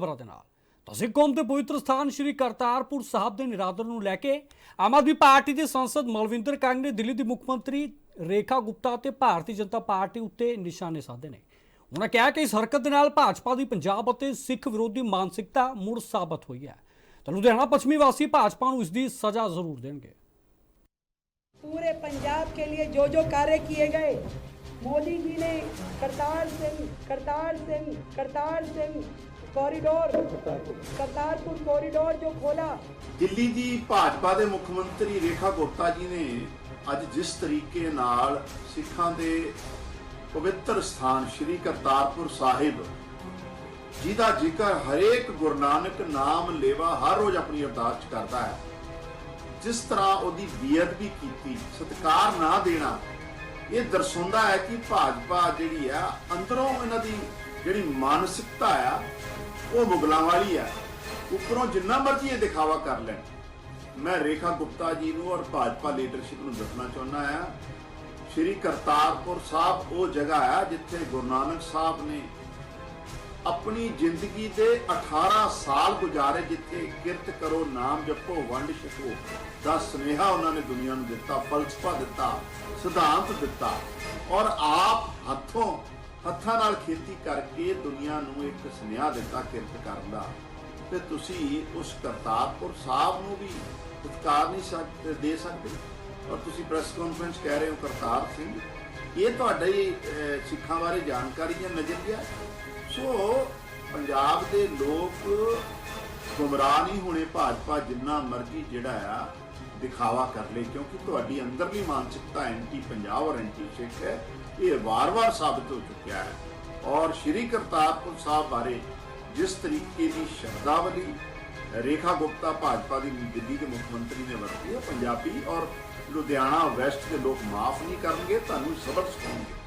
ਖਬਰਾਂ ਦੇ ਨਾਲ। ਤੁਸੀਂ ਕੌਮ ਦੇ ਪਵਿੱਤਰ ਸਥਾਨ ਸ਼੍ਰੀ ਕਰਤਾਰਪੁਰ ਸਾਹਿਬ ਦੇ ਨਿਰਾਦਰ ਨੂੰ ਲੈ ਕੇ ਆਮ ਆਦਮੀ ਪਾਰਟੀ ਦੇ ਸੰਸਦ ਮਲਵਿੰਦਰ ਕੰਗ ਨੇ ਦਿੱਲੀ ਦੀ ਮੁੱਖ ਮੰਤਰੀ ਰੇਖਾ ਗੁਪਤਾ ਤੇ ਭਾਰਤੀ ਜਨਤਾ ਪਾਰਟੀ ਉੱਤੇ ਨਿਸ਼ਾਨੇ ਸਾਧੇ ਨੇ। ਉਹਨਾਂ ਕਿਹਾ ਕਿ ਇਸ ਹਰਕਤ ਦੇ ਨਾਲ ਭਾਜਪਾ ਦੀ ਪੰਜਾਬ ਅਤੇ ਸਿੱਖ ਵਿਰੋਧੀ ਮਾਨਸਿਕਤਾ ਮੁੜ ਸਾਬਤ ਹੋਈ ਹੈ। ਤਾਂ ਲੁਧਿਆਣਾ ਪੱਛਮੀ ਵਾਸੀ ਭਾਜਪਾ ਨੂੰ ਇਸ ਦੀ ਸਜ਼ਾ ਜ਼ਰੂਰ ਦੇਣਗੇ। ਪੂਰੇ ਪੰਜਾਬ ਕੇ ਲਈ ਜੋ ਜੋ ਕਾਰਜ ਕੀਏ ਗਏ ਮੋਦੀ ਜੀ ਨੇ ਕਰਤਾਰ ਸਿੰਘ ਕਰਤਾਰ ਸਿੰਘ ਕਰਤਾਰ ਸਿੰਘ ਕੋਰੀਡੋਰ ਕਰਤਾਰਪੁਰ ਕੋਰੀਡੋਰ ਜੋ ਖੋਲਾ ਦਿੱਲੀ ਦੀ ਭਾਜਪਾ ਦੇ ਮੁੱਖ ਮੰਤਰੀ ਰੇਖਾ ਗੁਪਤਾ ਜੀ ਨੇ ਅੱਜ ਜਿਸ ਤਰੀਕੇ ਨਾਲ ਸਿੱਖਾਂ ਦੇ ਪਵਿੱਤਰ ਸਥਾਨ ਸ੍ਰੀ ਕਰਤਾਰਪੁਰ ਸਾਹਿਬ, ਜਿਹਦਾ ਜ਼ਿਕਰ ਹਰੇਕ ਗੁਰਨਾਨਕ ਨਾਮ ਲੇਵਾ ਹਰ ਰੋਜ਼ ਆਪਣੀ ਅਰਦਾਸ ਚ ਕਰਦਾ ਹੈ, ਜਿਸ ਤਰ੍ਹਾਂ ਉਹਦੀ ਬੇਅਦਬੀ ਕੀਤੀ, ਸਤਕਾਰ ਨਾ ਦੇਣਾ ਇਹ ਦਰਸਾਉਂਦਾ ਹੈ ਕਿ ਭਾਜਪਾ ਜਿਹੜੀ ਆ, ਅੰਦਰੋਂ ਇਹਨਾਂ ਦੀ ਜਿਹੜੀ ਮਾਨਸਿਕਤਾ ਆ, ਉਹ ਮੁਗਲਾਂ ਵਾਲੀ ਆ। ਉੱਪਰੋਂ ਜਿੰਨਾ ਮਰਜ਼ੀ ਇਹ ਦਿਖਾਵਾ ਕਰ ਲੈਣ। ਮੈਂ ਰੇਖਾ ਗੁਪਤਾ ਜੀ ਨੂੰ ਔਰ ਭਾਜਪਾ ਲੀਡਰਸ਼ਿਪ ਨੂੰ ਦੱਸਣਾ ਚਾਹੁੰਦਾ ਆ। ਸ਼੍ਰੀ ਕਰਤਾਰਪੁਰ ਸਾਹਿਬ ਉਹ ਜਗ੍ਹਾ ਆ ਜਿੱਥੇ ਗੁਰੂ ਨਾਨਕ ਸਾਹਿਬ ਨੇ ਆਪਣੀ ਜ਼ਿੰਦਗੀ ਦੇ 18 ਸਾਲ ਗੁਜ਼ਾਰੇ ਜਿੱਥੇ ਕਿਰਤ ਕਰੋ, ਨਾਮ ਜਪੋ, ਵੰਡ ਛਕੋ। ਦਾ ਸੁਨੇਹਾ ਉਹਨਾਂ ਨੇ ਦੁਨੀਆ ਨੂੰ ਦਿੱਤਾ, ਫਲਸਫਾ ਦਿੱਤਾ, ਸਿਧਾਂਤ ਦਿੱਤਾ ਔਰ ਆਪ ਹੱਥੋਂ, ਹੱਥਾਂ ਨਾਲ ਖੇਤੀ ਕਰਕੇ ਦੁਨੀਆ ਨੂੰ ਇੱਕ ਸੁਨੇਹਾ ਦਿੱਤਾ ਕਿਰਤ ਕਰਨ ਦਾ। ਤੇ ਤੁਸੀਂ ਉਸ ਕਰਤਾਰਪੁਰ ਸਾਹਿਬ ਨੂੰ ਵੀ ਉਤਕਾਰ ਨਹੀਂ ਸਕਦੇ ਦੇ ਸਕਦੇ? ਔਰ ਤੁਸੀਂ ਪ੍ਰੈਸ ਕਾਨਫਰੰਸ ਕਹਿ ਰਹੇ ਹੋ ਕਰਤਾਰ ਸਿੰਘ? ਇਹ ਤੁਹਾਡੀ ਹੀ ਸਿੱਖਾਂ ਬਾਰੇ ਜਾਣਕਾਰੀ ਜਾਂ ਨਜ਼ਰੀਆ ਹੈ? ਸੋ, ਪੰਜਾਬ ਦੇ ਲੋਕ ਗੁੰਮਰਾਹ ਨਹੀਂ ਹੋਣੇ, ਭਾਜਪਾ ਜਿੰਨਾ ਮਰਜ਼ੀ ਜਿਹੜਾ ਆ, ਦਿਖਾਵਾ ਕਰ ਲੇ, ਕਿਉਂਕਿ ਤੁਹਾਡੀ ਅੰਦਰਲੀ ਮਾਨਸਿਕਤਾ ਐਂਟੀ ਪੰਜਾਬ ਔਰ ਐਂਟੀ ਸਿੱਖ ਹੈ ਇਹ ਵਾਰ-ਵਾਰ ਸਾਬਤ ਹੋ ਚੁੱਕਿਆ ਹੈ ਔਰ ਸ਼੍ਰੀ ਕਰਤਾਰਪੁਰ ਸਾਹਿਬ ਬਾਰੇ ਜਿਸ ਤਰੀਕੇ ਦੀ ਸ਼ਬਦਾਵਲੀ ਰੇਖਾ ਗੁਪਤਾ ਭਾਜਪਾ ਦੀ ਦਿੱਲੀ ਦੇ ਮੁੱਖ ਮੰਤਰੀ ਨੇ ਵਰਤੀ ਹੈ ਪੰਜਾਬੀ ਔਰ ਲੁਧਿਆਣਾ ਵੈਸਟ ਦੇ ਲੋਕ ਮਾਫ ਨਹੀਂ ਕਰਨਗੇ ਤੁਹਾਨੂੰ ਸਬਕ ਸਿਖਾਉਣਗੇ।